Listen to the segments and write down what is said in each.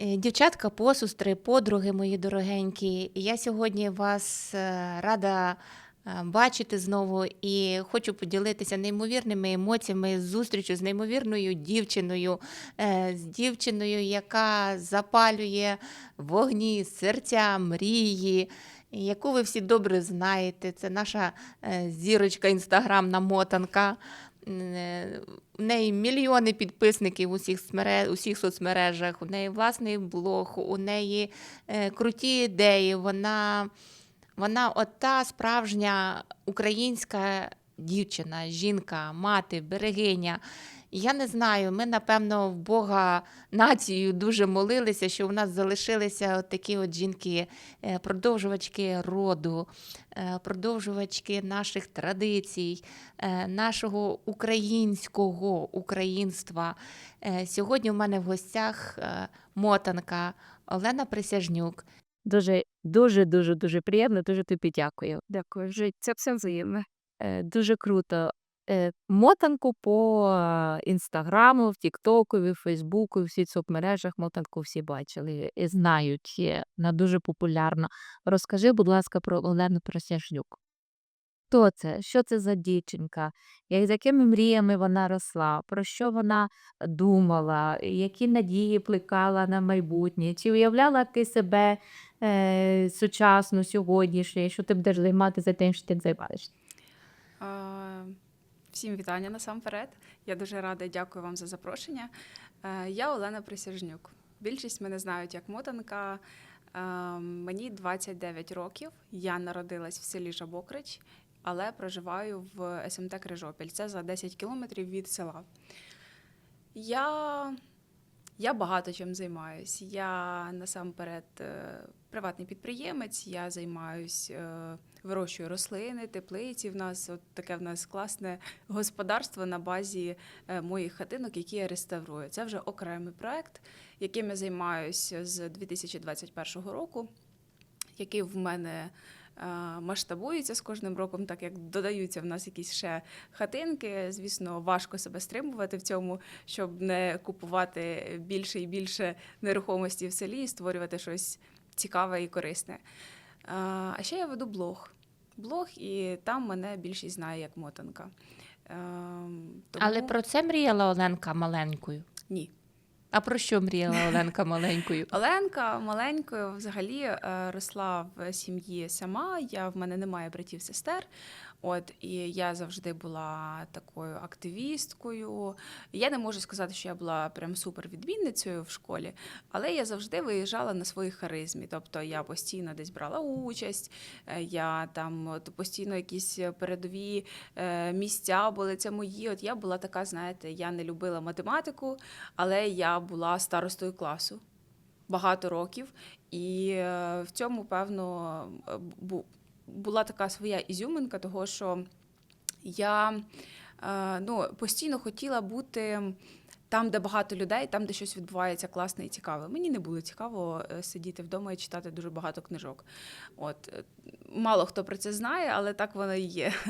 Е, Дівчатка, посустри, подруги мої дорогенькі, я сьогодні вас е, рада е, бачити знову і хочу поділитися неймовірними емоціями з зустрічю з неймовірною дівчиною, з дівчиною, яка запалює вогні, серця, мрії, яку ви всі добре знаєте. Це наша зірочка інстаграмна мотанка. У неї мільйони підписників у всіх, смереж, усіх соцмережах, у неї власний блог, у неї е, круті ідеї. Вона, вона от та справжня українська дівчина, жінка, мати, берегиня. Я не знаю, ми, напевно, в Бога націю дуже молилися, що у нас залишилися от такі от жінки, е, продовжувачки роду, е, продовжувачки наших традицій, е, нашого українського українства. Сьогодні у мене в гостях мотанка Олена Присяжнюк. Дуже, дуже, дуже, дуже приємно, дуже тобі дякую. Дякую, вже це все взаємне. Дуже круто. Е, Мотанку по інстаграму, в Тіктоку, в Фейсбуку, в соцмережах мотанку всі бачили і знають. Є, Вона дуже популярна. Розкажи, будь ласка, про Олену Просяжнюк. Хто це? Що це за дівчинка? Як, з якими мріями вона росла? Про що вона думала? Які надії плекала на майбутнє? Чи уявляла ти себе е, сучасну, сьогоднішню, що ти будеш займатися тим, що ти займаєшся? Всім вітання насамперед. Я дуже рада і дякую вам за запрошення. Е, Я Олена Присяжнюк. Більшість мене знають як мотанка. Е, Мені 29 років. Я народилась в селі Жабокрич, але проживаю в СМТ Крижопіль. Це за 10 кілометрів від села. Я, я багато чим займаюсь. Я насамперед е, приватний підприємець, я займаюсь, е, вирощую рослини, теплиці. В нас от таке в нас класне господарство на базі е, моїх хатинок, які я реставрую. Це вже окремий проект, яким я займаюся з 2021 року, який в мене е, масштабується з кожним роком, так як додаються в нас якісь ще хатинки. Звісно, важко себе стримувати в цьому, щоб не купувати більше і більше нерухомості в селі і створювати щось цікаве і корисне. А а ще я веду блог. Блог, і там мене більшість знає як мотанка. Ем, Тому... Але про це мріяла Оленка маленькою. Ні. А про що мріяла Оленка маленькою? Оленка маленькою взагалі е, росла в сім'ї сама. Я в мене немає братів сестер. От і я завжди була такою активісткою. Я не можу сказати, що я була прям супервідмінницею в школі, але я завжди виїжджала на своїй харизмі. Тобто я постійно десь брала участь, е, я там от, постійно якісь передові е, місця були. Це мої. От я була така, знаєте, я не любила математику, але я була старостою класу багато років, і е, в цьому, певно, е, бу- була така своя ізюминка, того що я е, ну, постійно хотіла бути. Там, де багато людей, там, де щось відбувається класне і цікаве. Мені не було цікаво е, сидіти вдома і читати дуже багато книжок. От е, мало хто про це знає, але так воно і є.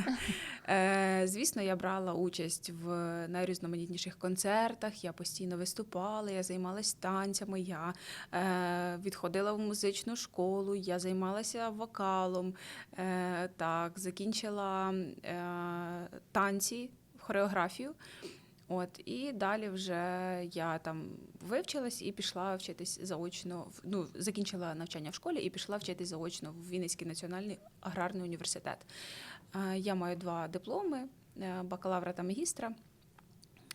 Е, Звісно, я брала участь в найрізноманітніших концертах. Я постійно виступала, я займалася танцями. Я відходила в музичну школу, я займалася вокалом. Так, закінчила танці, хореографію. От і далі вже я там вивчилась і пішла вчитись заочно. Ну, закінчила навчання в школі і пішла вчитись заочно в Вінницький національний аграрний університет. Е, Я маю два дипломи е, бакалавра та магістра.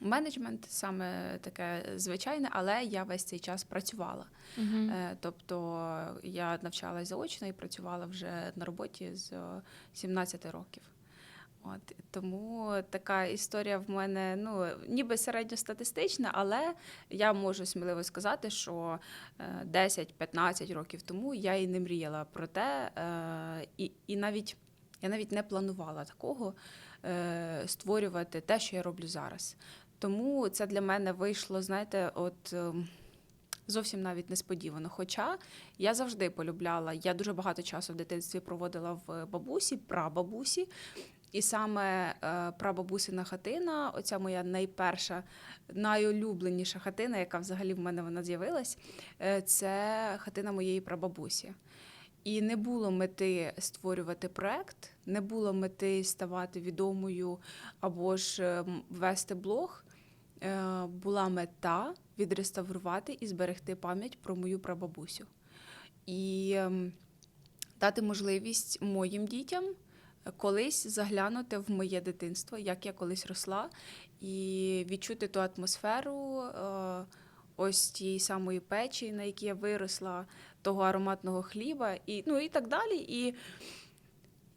Менеджмент саме таке звичайне, але я весь цей час працювала. Мгм. Е, Тобто я навчалася заочно і працювала вже на роботі з е, 17 років. От тому така історія в мене ну ніби середньостатистична, але я можу сміливо сказати, що е, 10-15 років тому я і не мріяла про те, е, і, і навіть я навіть не планувала такого е, створювати те, що я роблю зараз. Тому це для мене вийшло, знаєте, от. Зовсім навіть несподівано. Хоча я завжди полюбляла, я дуже багато часу в дитинстві проводила в бабусі, прабабусі. І саме е, прабабусина хатина, оця моя найперша, найулюбленіша хатина, яка взагалі в мене вона з'явилась, е, це хатина моєї прабабусі. І не було мети створювати проект, не було мети ставати відомою або ж е, вести блог. Була мета відреставрувати і зберегти пам'ять про мою прабабусю. І ем, дати можливість моїм дітям колись заглянути в моє дитинство, як я колись росла, і відчути ту атмосферу е, ось тієї самої печі, на якій я виросла, того ароматного хліба, і, ну, і так далі. І,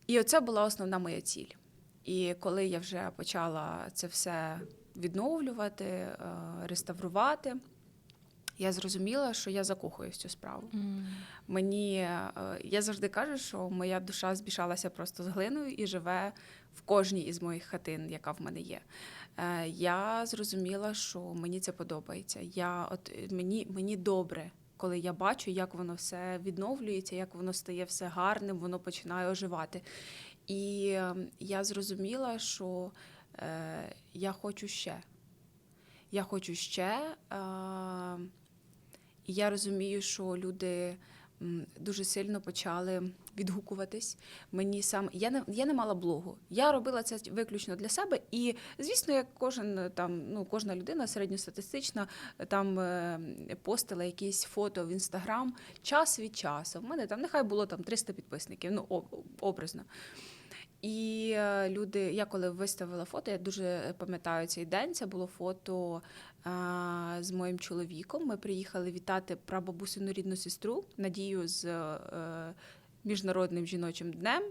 і оце була основна моя ціль. І коли я вже почала це все відновлювати, е, реставрувати, я зрозуміла, що я закохуюсь в цю справу. Мені е, я завжди кажу, що моя душа збішалася просто з глиною і живе в кожній із моїх хатин, яка в мене є. Е, Я зрозуміла, що мені це подобається. Я от е, мені, мені добре, коли я бачу, як воно все відновлюється, як воно стає все гарним, воно починає оживати. І е, я зрозуміла, що е, я хочу ще. Я хочу ще. Е, і я розумію, що люди дуже сильно почали відгукуватись. Мені сам я не я не мала блогу. Я робила це виключно для себе. І звісно, як кожен там, ну кожна людина середньостатистична там е, постила якісь фото в інстаграм час від часу. В мене там нехай було там 300 підписників, ну образно. І е, люди, я коли виставила фото, я дуже пам'ятаю цей день. Це було фото з моїм чоловіком. Ми приїхали вітати прабабусину рідну сестру Надію з е, міжнародним жіночим днем.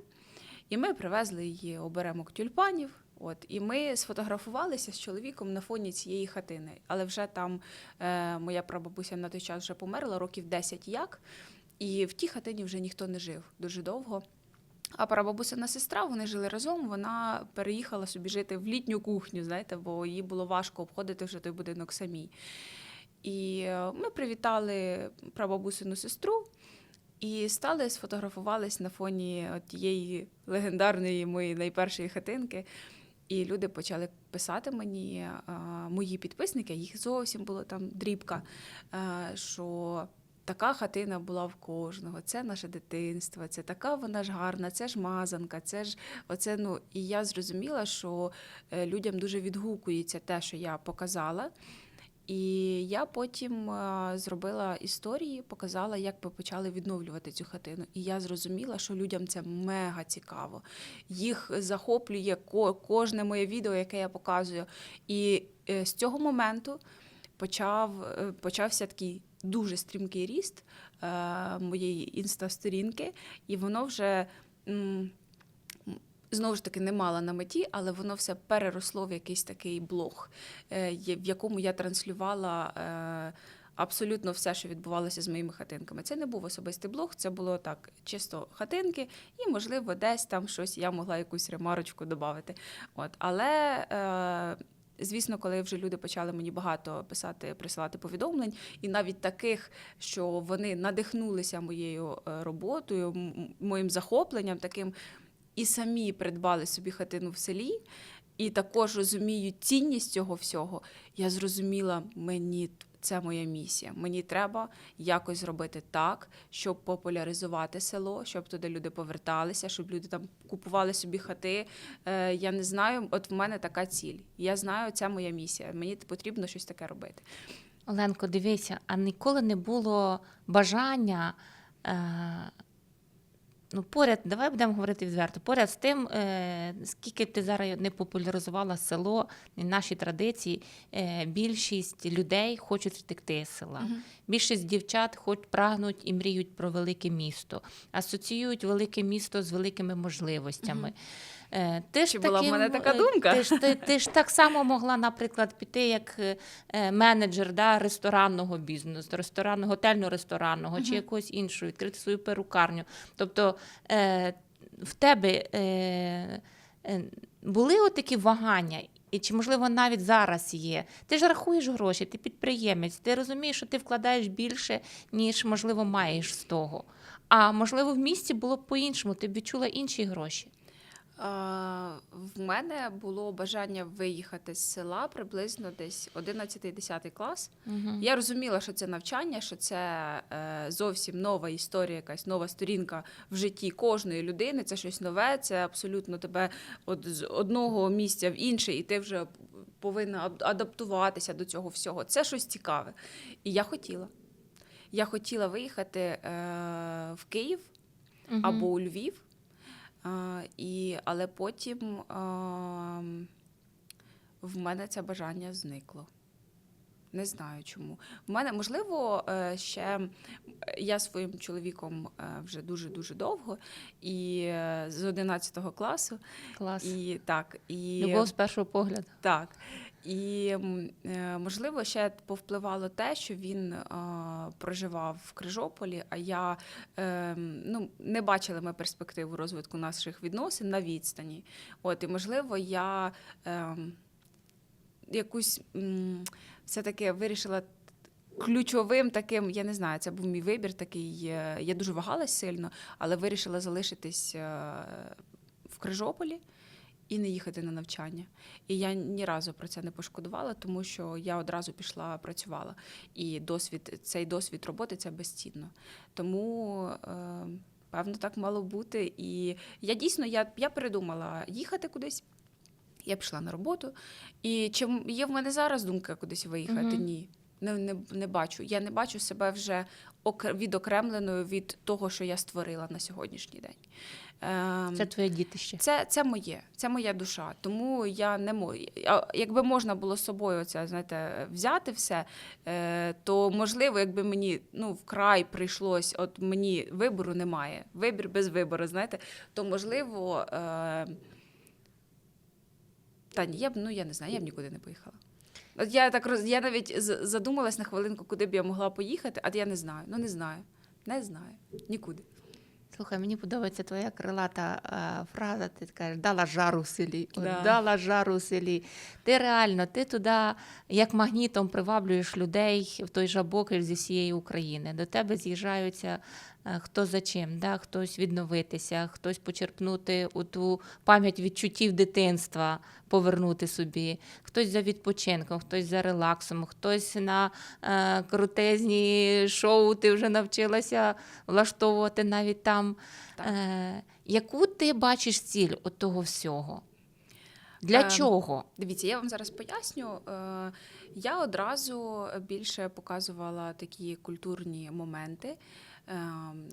І ми привезли її оберемок тюльпанів. От і ми сфотографувалися з чоловіком на фоні цієї хатини. Але вже там е, моя прабабуся на той час вже померла, років 10 як. І в тій хатині вже ніхто не жив дуже довго. А прабабусина сестра, вони жили разом. Вона переїхала собі жити в літню кухню, знаєте, бо їй було важко обходити вже той будинок самій. І е, ми привітали прабабусину сестру і стали сфотографувались на фоні тієї легендарної моєї найпершої хатинки. І люди почали писати мені, мої підписники, їх зовсім було там дрібка, що така хатина була в кожного, це наше дитинство, це така вона ж гарна, це ж мазанка, це ж оце. Ну і я зрозуміла, що е, людям дуже відгукується те, що я показала. І я потім е, зробила історії, показала, як ми почали відновлювати цю хатину. І я зрозуміла, що людям це мега цікаво. Їх захоплює ко- кожне моє відео, яке я показую. І е, з цього моменту почав, почався такий дуже стрімкий ріст е, моєї інста-сторінки, і воно вже. Знову ж таки, не мала на меті, але воно все переросло в якийсь такий блог, е, в якому я транслювала е, абсолютно все, що відбувалося з моїми хатинками. Це не був особистий блог, це було так, чисто хатинки, і, можливо, десь там щось я могла якусь ремарочку додати. От. Але, звісно, коли вже люди почали мені багато писати, присилати повідомлень, і навіть таких, що вони надихнулися моєю е, роботою, моїм захопленням таким і самі придбали собі хатину в селі, і також розуміють цінність цього всього, я зрозуміла, мені це моя місія. Мені треба якось зробити так, щоб популяризувати село, щоб туди люди поверталися, щоб люди там купували собі хати. Е, я не знаю, от в мене така ціль. Я знаю, це моя місія. Мені потрібно щось таке робити. Оленко, дивися, а ніколи не було бажання. Е, ну, поряд, давай будемо говорити відверто. Поряд з тим, е, скільки б ти зараз не популяризувала село, наші традиції, е, більшість людей хочуть втекти з села. Більшість дівчат хоч прагнуть і мріють про велике місто, асоціюють велике місто з великими можливостями. Е, Ти ж Чи була в мене така е, думка? Ти ж, ти, ти ж так само могла, наприклад, піти як е, е, менеджер да, ресторанного бізнесу, ресторанного, готельно-ресторанного чи якогось іншого, відкрити свою перукарню. Тобто е, в тебе е, е, були отакі вагання, і чи, можливо, навіть зараз є. Ти ж рахуєш гроші, ти підприємець, ти розумієш, що ти вкладаєш більше, ніж, можливо, маєш з того. А можливо, в місті було б по-іншому, ти б відчула інші гроші. В мене було бажання виїхати з села приблизно десь 11-10 клас. Мгм. Я розуміла, що це навчання, що це е, зовсім нова історія, якась нова сторінка в житті кожної людини. Це щось нове, це абсолютно тебе от з одного місця в інше, і ти вже повинна адаптуватися до цього всього. Це щось цікаве. І я хотіла. Я хотіла виїхати е, в Київ або у Львів. А, і, але потім а, в мене це бажання зникло. Не знаю чому. В мене, можливо, е, ще я своїм чоловіком е, вже дуже-дуже довго, і е, з 11 класу. Клас. І так, і Любов з першого погляду. так. І е, можливо, ще повпливало те, що він е, проживав в Крижополі, а я е, ну, не бачила ми перспективу розвитку наших відносин на відстані. От, і можливо, я якусь м, все-таки вирішила. Ключовим таким, я не знаю, це був мій вибір такий. Я дуже вагалась сильно, але вирішила залишитись в Крижополі і не їхати на навчання. І я ні разу про це не пошкодувала, тому що я одразу пішла працювала. І досвід, цей досвід роботи це безцінно. Тому. Е, Певно, так мало бути. І я дійсно я, я передумала їхати кудись. Я пішла на роботу. І чи є в мене зараз думка кудись виїхати? Мгм. Ні. Не, не, не бачу. Я не бачу себе вже відокремленою від того, що я створила на сьогоднішній день. Ем, Це твоє дітище. це, це моє, це моя душа. Тому я не можу. Якби можна було з собою це, знаєте, взяти все, е, то можливо, якби мені ну, вкрай прийшлось, от мені вибору немає, вибір без вибору, знаєте, то можливо. Е, та ні, я б ну я не знаю, я б нікуди не поїхала. От я так роз, я навіть задумалась на хвилинку, куди б я могла поїхати, а я не знаю. Ну не знаю. Не знаю. Нікуди. Слухай, мені подобається твоя крилата е, фраза. Ти кажеш, дала жару в селі. Да. Дала жару в селі. Ти реально, ти туди як магнітом приваблюєш людей в той жабокель зі всієї України. До тебе з'їжджаються хто за чим, да? хтось відновитися, хтось почерпнути у ту пам'ять відчуттів дитинства, повернути собі, хтось за відпочинком, хтось за релаксом, хтось на е, крутезні шоу ти вже навчилася влаштовувати навіть там. Е, яку ти бачиш ціль от того всього? Для Ем, чого? Дивіться, я вам зараз поясню. Е, Я одразу більше показувала такі культурні моменти, е,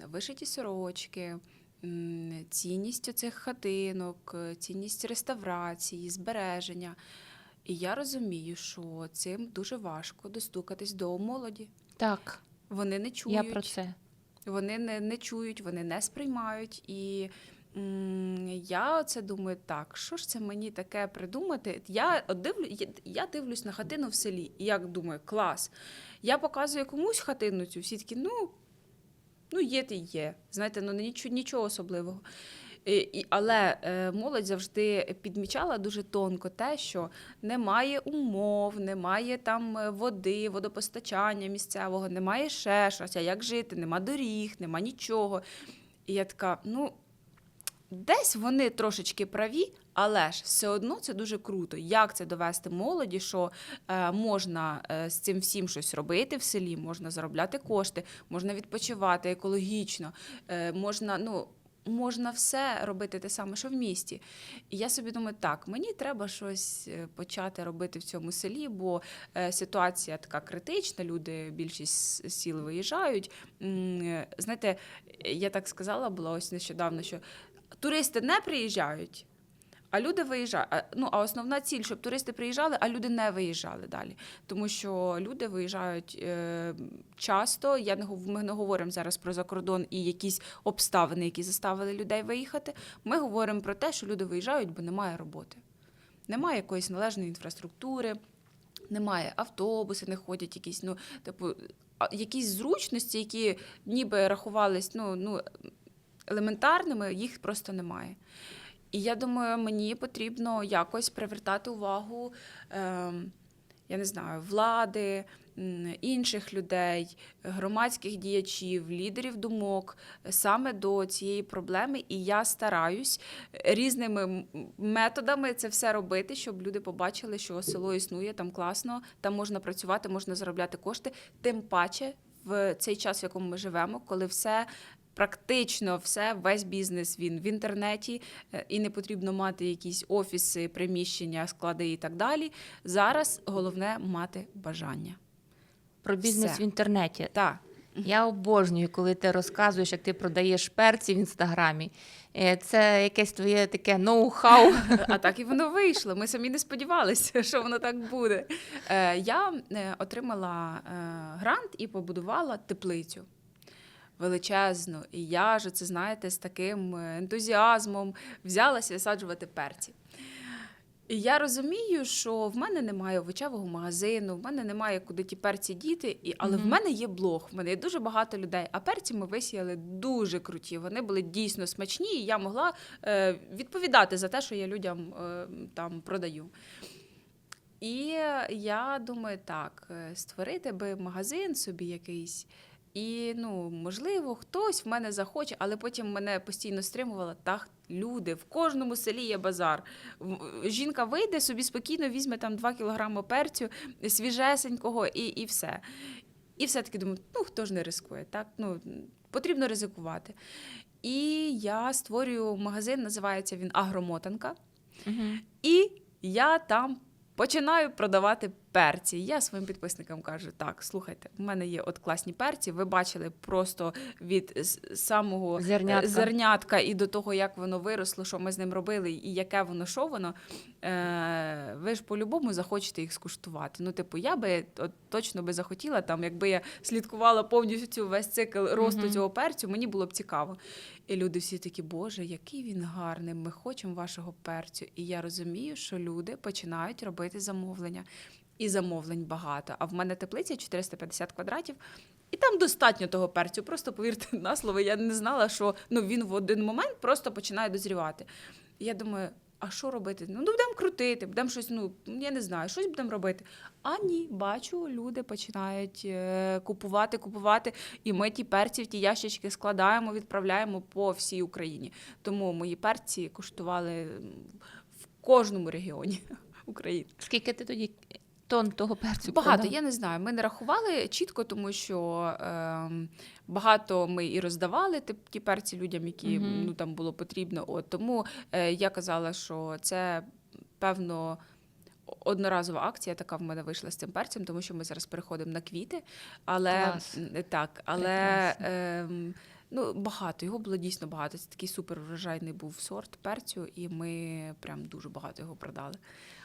вишиті сорочки, цінність цих хатинок, е, цінність реставрації, збереження. І я розумію, що цим дуже важко достукатись до молоді. Так, Вони не чують. я про це. Вони не, не чують, вони не сприймають. І м, я це думаю, так, що ж це мені таке придумати? Я, дивлю, я, я дивлюсь на хатину в селі, і як думаю, клас. Я показую комусь хатину цю, всі такі, ну, ну є ти є. Знаєте, ну нічого, нічого особливого. І, але е, молодь завжди підмічала дуже тонко те, що немає умов, немає там е, води, водопостачання місцевого, немає ще щось, а як жити, нема доріг, нема нічого. І я така, ну. Десь вони трошечки праві, але ж все одно це дуже круто. Як це довести молоді, що е, можна е, з цим всім щось робити в селі, можна заробляти кошти, можна відпочивати екологічно, е, можна, ну, можна все робити те саме, що в місті. І я собі думаю, так, мені треба щось почати робити в цьому селі, бо ситуація така критична, люди більшість сіл виїжджають. Знаєте, я так сказала, була ось нещодавно, що туристи не приїжджають. А люди виїжджають. Ну, а основна ціль, щоб туристи приїжджали, а люди не виїжджали далі. Тому що люди виїжджають е, часто. Я не ми не говоримо зараз про закордон і якісь обставини, які заставили людей виїхати. Ми говоримо про те, що люди виїжджають, бо немає роботи. Немає якоїсь належної інфраструктури, немає автобуси, не ходять якісь, ну, типу, якісь зручності, які ніби рахувались ну, ну, елементарними, їх просто немає. І я думаю, мені потрібно якось привертати увагу, ем, я не знаю, влади, інших людей, громадських діячів, лідерів думок саме до цієї проблеми. І я стараюсь різними методами це все робити, щоб люди побачили, що село існує, там класно, там можна працювати, можна заробляти кошти. Тим паче в цей час, в якому ми живемо, коли все. Практично все, весь бізнес він в інтернеті, е, і не потрібно мати якісь офіси, приміщення, склади і так далі. Зараз головне мати бажання. Про бізнес Все. в інтернеті. Так, Я обожнюю, коли ти розказуєш, як ти продаєш перці в інстаграмі. Е, Це якесь твоє таке ноу-хау. а так і воно вийшло. Ми самі не сподівалися, що воно так буде. Е, Я отримала грант і побудувала теплицю. Величезну. І я ж це знаєте з таким е, ентузіазмом взялася висаджувати перці. І я розумію, що в мене немає овочевого магазину, в мене немає куди ті перці діти, і, але в мене є блог, в мене є дуже багато людей. А перці ми висіяли дуже круті. Вони були дійсно смачні, і я могла е, відповідати за те, що я людям е, там продаю. І я думаю, так, е, створити би магазин собі якийсь. І ну, можливо, хтось в мене захоче, але потім мене постійно стримувала. Так, люди, в кожному селі є базар. Жінка вийде собі спокійно, візьме там 2 кілограми перцю свіжесенького і, і все. І все-таки думаю, ну хто ж не рискує, так? Ну, потрібно ризикувати. І я створюю магазин, називається він Агромотанка. Мгм. І я там починаю продавати перці. Я своїм підписникам кажу: так, слухайте, в мене є от класні перці. Ви бачили просто від самого е, Зернятка. зернятка і до того, як воно виросло, що ми з ним робили, і яке воно, що воно. Е, ви ж по-любому захочете їх скуштувати. Ну, типу, я би от, точно би захотіла, там, якби я слідкувала повністю весь цикл росту Мгм. цього перцю, мені було б цікаво. І люди всі такі, Боже, який він гарний, ми хочемо вашого перцю. І я розумію, що люди починають робити замовлення. І замовлень багато. А в мене теплиця 450 квадратів, і там достатньо того перцю. Просто повірте на слово, я не знала, що ну, він в один момент просто починає дозрівати. Я думаю, а що робити? Ну, будемо крутити, будемо щось, ну я не знаю, щось будемо робити. А ні, бачу, люди починають е, купувати, купувати, і ми ті перці в ті ящички складаємо, відправляємо по всій Україні. Тому мої перці коштували в кожному регіоні України. Скільки ти тоді тонн того перцю Багато, продав? я не знаю. Ми не рахували чітко, тому що ем, багато ми і роздавали ті, перці людям, які Мгм. ну там було потрібно. От тому е, я казала, що це певно. Одноразова акція така в мене вийшла з цим перцем, тому що ми зараз переходимо на квіти. Але Клас. так, але ем, ну, багато його було дійсно багато. Це такий супер врожайний був сорт перцю, і ми прям дуже багато його продали.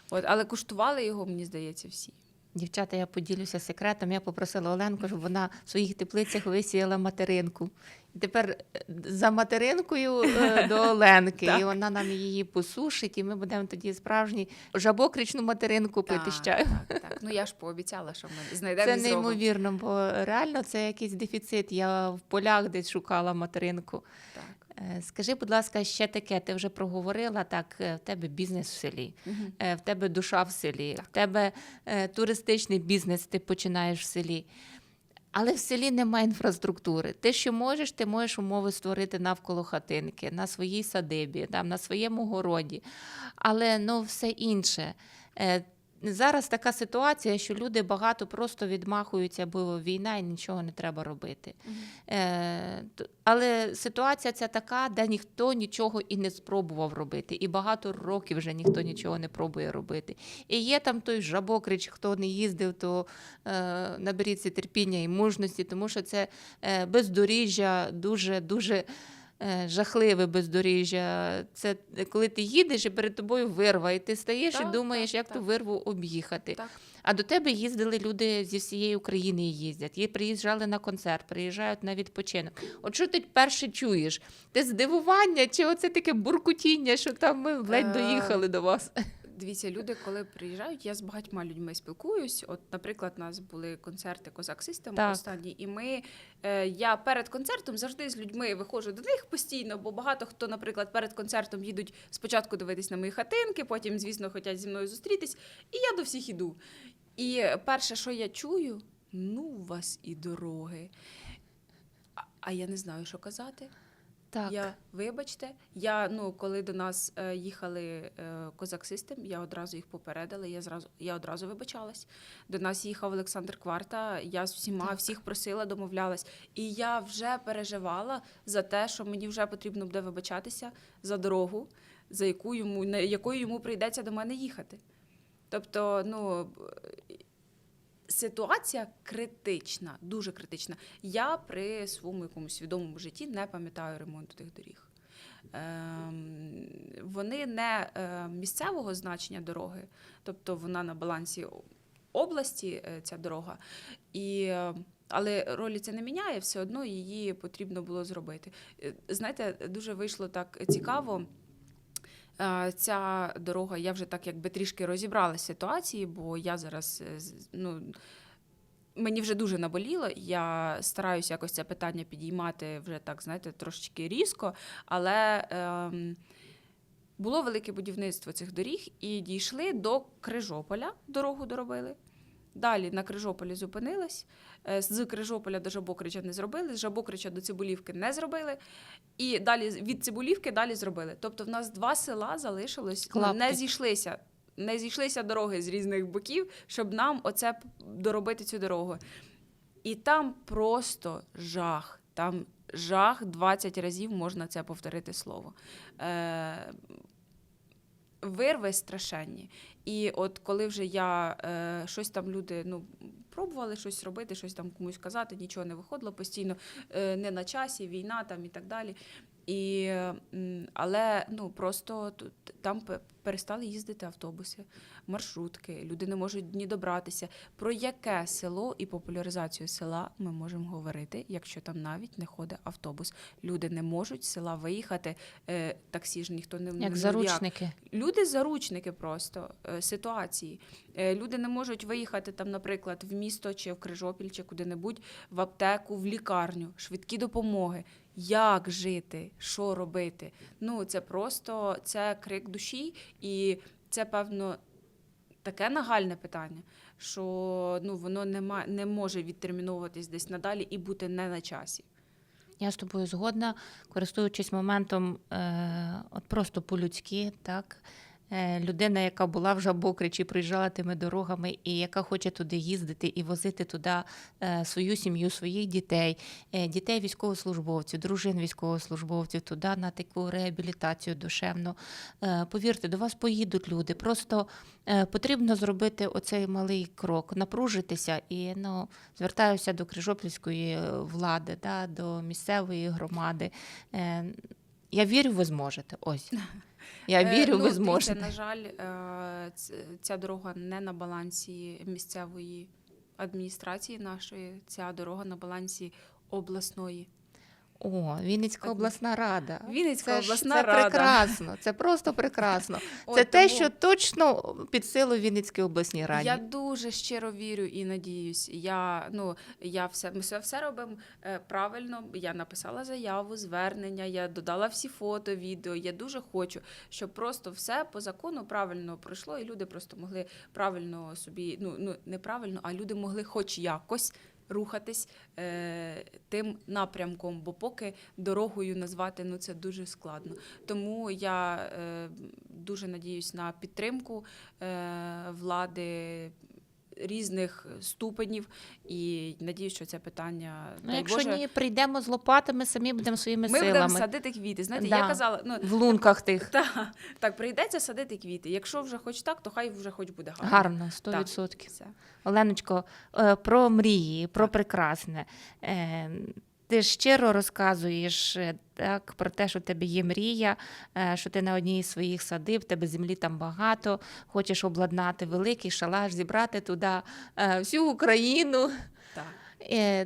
От, але куштували його, мені здається, всі. Дівчата, я поділюся секретом. Я попросила Оленку, щоб вона в своїх теплицях висіяла материнку. І тепер е, за материнкою е, до Оленки. І вона нам її посушить, і ми будемо тоді справжній жабокричну материнку пити з чаю. Так, так. Ну я ж пообіцяла, що ми знайдемо Це неймовірно, бо реально це якийсь дефіцит. Я в полях десь шукала материнку. Так. Е, Скажи, будь ласка, ще таке, ти вже проговорила, так, е, в тебе бізнес в селі, е, в тебе душа в селі, в тебе туристичний бізнес, ти починаєш в селі. Але в селі немає інфраструктури. Ти що можеш, ти можеш умови створити навколо хатинки, на своїй садибі, там, на своєму городі. Але ну, все інше. Зараз така ситуація, що люди багато просто відмахуються, бо війна і нічого не треба робити. Е, але ситуація ця така, де ніхто нічого і не спробував робити. І багато років вже ніхто нічого не пробує робити. І є там той жабокрич, хто не їздив, то е, наберіться терпіння і мужності, тому що це е, бездоріжжя дуже дуже. Е, Жахливе бездоріжжя. Це коли ти їдеш і перед тобою вирва, і ти стаєш і думаєш, так, як ту вирву об'їхати. Так. А до тебе їздили люди зі всієї України і їздять. Її приїжджали на концерт, приїжджають на відпочинок. От що ти перше чуєш? Ти здивування, чи оце таке буркутіння, що там ми ледь Е, доїхали до вас? Дивіться, люди, коли приїжджають, я з багатьма людьми спілкуюсь. От, наприклад, у нас були концерти Козак Систем останні, і ми е, я перед концертом завжди з людьми виходжу до них постійно, бо багато хто, наприклад, перед концертом їдуть спочатку дивитись на мої хатинки, потім, звісно, хочуть зі мною зустрітись, і я до всіх іду. І перше, що я чую, ну у вас і дороги. А, а я не знаю, що казати. Так. Я, вибачте, я ну коли до нас е, їхали е, козак Систем, я одразу їх попередила. Я зразу я одразу вибачалась. До нас їхав Олександр Кварта. Я з всіма Так. всіх просила, домовлялась. І я вже переживала за те, що мені вже потрібно буде вибачатися за дорогу, за яку йому на якою йому прийдеться до мене їхати. Тобто, ну ситуація критична, дуже критична. Я при своєму якомусь свідомому житті не пам'ятаю ремонту тих доріг. Ем, вони не е, місцевого значення дороги, тобто вона на балансі області, е, ця дорога. І, е, але ролі це не міняє, все одно її потрібно було зробити. Знаєте, дуже вийшло так цікаво. Е, Ця дорога, я вже так якби трішки розібралася ситуації, бо я зараз е, ну, мені вже дуже наболіло. Я стараюся якось це питання підіймати вже так, знаєте, трошечки різко, але ем, було велике будівництво цих доріг і дійшли до Крижополя, дорогу доробили. Далі на Крижополі зупинились. Е, З Крижополя до Жабокрича не зробили, з Жабокрича до Цибулівки не зробили. І далі від Цибулівки далі зробили. Тобто в нас два села залишилось, ну, не зійшлися. Не зійшлися дороги з різних боків, щоб нам оце доробити цю дорогу. І там просто жах. Там жах 20 разів можна це повторити слово. Е, вирви страшенні. І от коли вже я е, щось там люди ну, пробували щось робити, щось там комусь казати, нічого не виходило постійно, е, не на часі, війна там і так далі. І, але ну, просто тут, там перестали їздити автобуси, маршрутки, люди не можуть ні добратися. Про яке село і популяризацію села ми можемо говорити, якщо там навіть не ходить автобус? Люди не можуть з села виїхати, е, таксі ж ніхто не Як ну, заручники. Люди заручники просто е, ситуації. Е, Люди не можуть виїхати там, наприклад, в місто чи в Крижопіль, чи куди-небудь, в аптеку, в лікарню, швидкі допомоги. Як жити, що робити? Ну це просто це крик душі, і це певно таке нагальне питання, що ну воно не має, не може відтерміновуватись десь надалі і бути не на часі. Я з тобою згодна, користуючись моментом, е, от просто по-людськи, так. Е, людина, яка була в Жабокричі, приїжджала тими дорогами, і яка хоче туди їздити і возити туди е, свою сім'ю, своїх дітей, е, дітей військовослужбовців, дружин військовослужбовців, туди на таку реабілітацію душевну. Повірте, до вас поїдуть люди. Просто потрібно зробити оцей малий крок, напружитися і ну, звертаюся до Крижопільської влади, да, до місцевої громади. Я вірю, ви зможете. Ось. Я Е, вірю, ну, ви зможете. На жаль, е, ця дорога не на балансі місцевої адміністрації нашої. Ця дорога на балансі обласної. О, Вінницька обласна рада. Вінницька це ж- обласна це рада. прекрасно. Це просто прекрасно. От це те, тому що точно під силу Вінницькій обласній раді. Я дуже щиро вірю і надіюсь. Я ну я все ми все, все робимо е, правильно. Я написала заяву, звернення, я додала всі фото, відео. Я дуже хочу, щоб просто все по закону правильно пройшло, і люди просто могли правильно собі, ну ну не правильно, а люди могли хоч якось. Рухатись е, тим напрямком, бо поки дорогою назвати ну це дуже складно. Тому я е, дуже надіюсь на підтримку е, влади різних ступенів і надіюсь, що це питання Ну, дай якщо Боже, ні, прийдемо з лопатами, самі будемо своїми ми будемо садити квіти. Знаєте, Да. я казала, ну в лунках тих. та, так прийдеться садити квіти. Якщо вже хоч так, то хай вже хоч буде гарно. Гарно, 100%. Так. Оленочко, е, про мрії, про Так. прекрасне. Ти щиро розказуєш е, так, про те, що в тебе є мрія, е, що ти на одній із своїх садиб, в тебе землі там багато, хочеш обладнати великий шалаш, зібрати туди е, всю Україну. Так.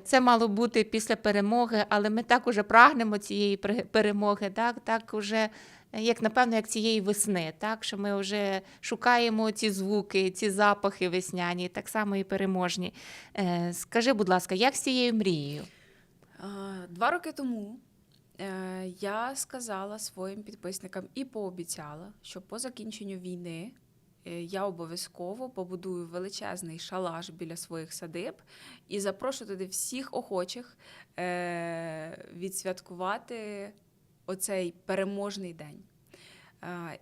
Це мало бути після перемоги, але ми так уже прагнемо цієї перемоги, так, так уже, як напевно, як цієї весни, так, що ми вже шукаємо ці звуки, ці запахи весняні, так само і переможні. Скажи, будь ласка, як з цією мрією? Два роки тому е, я сказала своїм підписникам і пообіцяла, що по закінченню війни е, я обов'язково побудую величезний шалаш біля своїх садиб і запрошу туди всіх охочих е, відсвяткувати оцей переможний день.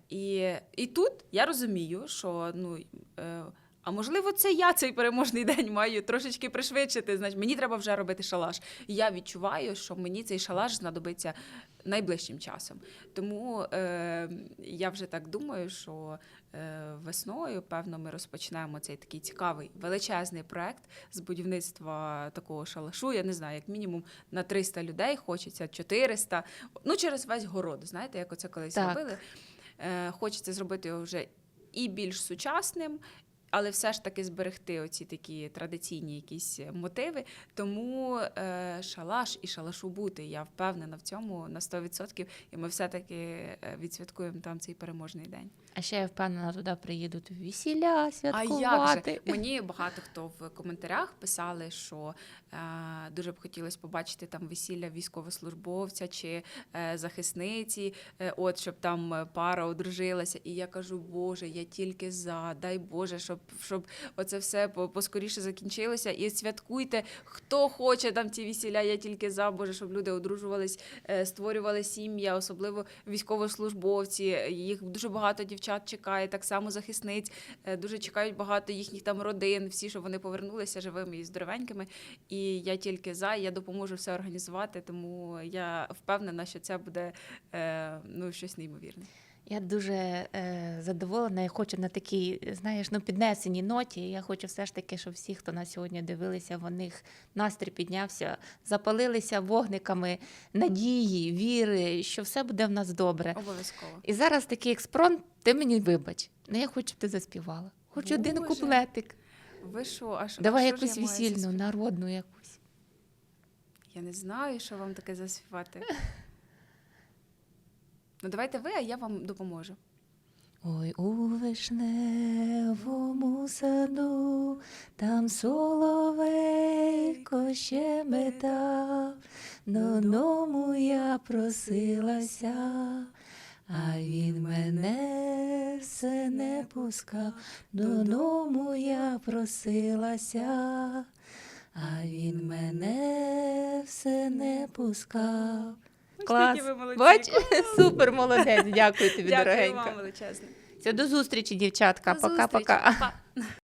І, і тут я розумію, що ну. А можливо, це я цей переможний день маю трошечки пришвидшити. Значить, мені треба вже робити шалаш. І я відчуваю, що мені цей шалаш знадобиться найближчим часом. Тому е, я вже так думаю, що е, весною, певно, ми розпочнемо цей такий цікавий величезний проект з будівництва такого шалашу. Я не знаю, як мінімум на 300 людей хочеться 400. Ну, через весь город. Знаєте, як оце колись Так. робили. Е, хочеться зробити його вже і більш сучасним. Але все ж таки зберегти оці такі традиційні якісь мотиви. Тому е, шалаш і шалашу бути. Я впевнена в цьому на 100%. І ми все-таки е, відсвяткуємо там цей переможний день. А ще я впевнена, туди приїдуть весілля А як же? Мені багато хто в коментарях писали, що е, дуже б хотілося побачити там весілля військовослужбовця чи е, захисниці, е, от щоб там е, пара одружилася. І я кажу, Боже, я тільки за, дай Боже, щоб, щоб оце все поскоріше закінчилося. І святкуйте, хто хоче там ці весілля, я тільки за, Боже, щоб люди одружувались, е, створювали сім'я, особливо військовослужбовці. Їх дуже багато дівчат чекає, так само захисниць. Е, Дуже чекають багато їхніх там родин, всі, щоб вони повернулися живими і здоровенькими. І я тільки за, я допоможу все організувати, тому я впевнена, що це буде е, ну, щось неймовірне. Я дуже е, задоволена і хочу на такій, знаєш, ну, піднесеній ноті. Я хочу все ж таки, щоб всі, хто нас сьогодні дивилися, в них настрій піднявся, запалилися вогниками надії, віри, що все буде в нас добре. Обов'язково. І зараз такий експронт, ти мені вибач. Ну я хочу, щоб ти заспівала. Хочу один куплетик. Ви що, а що, Давай а що якусь весільну, народну якусь. Я не знаю, що вам таке заспівати. Ну, давайте ви, а я вам допоможу. Ой, у вишневому саду, там соловейко щебетав, додому я просилася, а він мене все не пускав, додому я просилася, а він мене все не пускав. Клас. Ви молодці. Бач, супер молодець. Дякую тобі, Дякую дорогенька. вам величезне. Все, до зустрічі, дівчатка. До Пока-пока. зустрічі. Па.